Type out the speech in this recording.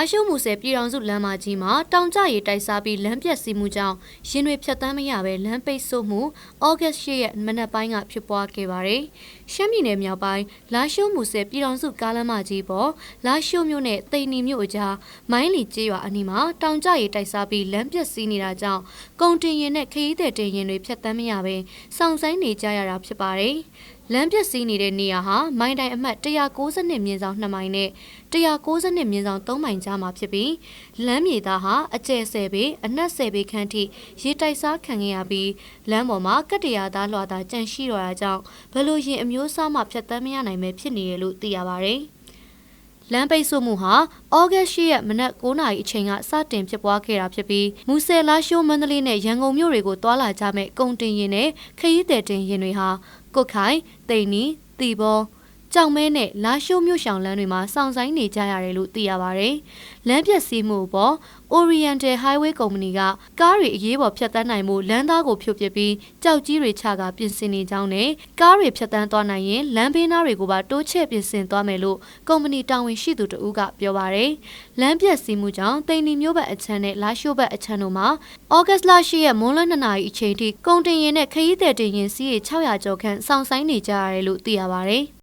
လာရှိုးမူဆယ်ပြည်တော်စုလမ်းမကြီးမှာတောင်ကျရေတိုက်စားပြီးလမ်းပြက်စီးမှုကြောင့်ရင်တွေဖြတ်တန်းမရပဲလမ်းပိတ်ဆို့မှုဩဂတ်၈ရက်မနက်ပိုင်းကဖြစ်ပွားခဲ့ပါတယ်။ရှမ်းပြည်နယ်မြောက်ပိုင်းလာရှိုးမူဆယ်ပြည်တော်စုကားလမ်းမကြီးပေါ်လာရှိုးမြို့နဲ့တိန်နီမြို့အကြားမိုင်းလီကျေးရွာအနီးမှာတောင်ကျရေတိုက်စားပြီးလမ်းပြက်စီးနေတာကြောင့်ကုန်တင်ရင်နဲ့ခရီးသည်တင်ရင်တွေဖြတ်တန်းမရပဲစောင့်ဆိုင်းနေကြရတာဖြစ်ပါတယ်။ လမ်းပြက်စီးနေတဲ့နေရာဟာမိုင်းတိုင်းအမှတ်192မြင်းဆောင်2မိုင်နဲ့192မြင်းဆောင်3မိုင်ကြားမှာဖြစ်ပြီးလမ်းမြေသားဟာအကျယ်ဆယ်ပေအနက်ဆယ်ပေခန့်ထိရေတိုက်စားခံခဲ့ရပြီးလမ်းပေါ်မှာကတ္တရာသားလွှာသားကြန့်ရှိတော့တာကြောင့်ဘလို့ရင်အမျိုးအစားမှဖြတ်တန်းမရနိုင်ပဲဖြစ်နေရလို့သိရပါဗျ။လမ်းပိတ်ဆို့မှုဟာဩဂတ်၈ရက်မနက်9:00နာရီအချိန်ကစတင်ဖြစ်ပွားခဲ့တာဖြစ်ပြီးမူဆယ်လာရှိုးမန္တလေးနဲ့ရန်ကုန်မြို့တွေကိုတွာလာကြမဲ့ကုန်တင်ရင်နဲ့ခရီးသည်တင်ရင်တွေဟာ ကုတ်ခိုင်တိန်နီတီဘော ကြောင်မဲနဲ့လာရှိုးမြို့ရှောင်လမ်းတွေမှာစောင့်ဆိုင်နေကြရတယ်လို့သိရပါဗျ။လမ်းပြက်စီးမှုပေါ် Oriental Highway Company ကကားတွေအရေးပေါ်ဖြတ်တန်းနိုင်မှုလမ်းသားကိုဖြုတ်ပစ်ပြီးကြောက်ကြီးတွေချကပြင်ဆင်နေကြောင်းနဲ့ကားတွေဖြတ်တန်းသွားနိုင်ရင်လမ်းဘေးနားတွေကိုပါတိုးချဲ့ပြင်ဆင်သွားမယ်လို့ကုမ္ပဏီတာဝန်ရှိသူတဦးကပြောပါရယ်။လမ်းပြက်စီးမှုကြောင့်တိန်နီမျိုးဘက်အချမ်းနဲ့လာရှိုးဘက်အချမ်းတို့မှာဩဂတ်လ10ရက်မွန်းလွဲ2နာရီအချိန်ထိကုန်တင်ရင်နဲ့ခရီးသည်တင်ရင်စီးရေ600ကျော်ခန့်စောင့်ဆိုင်နေကြရတယ်လို့သိရပါရယ်။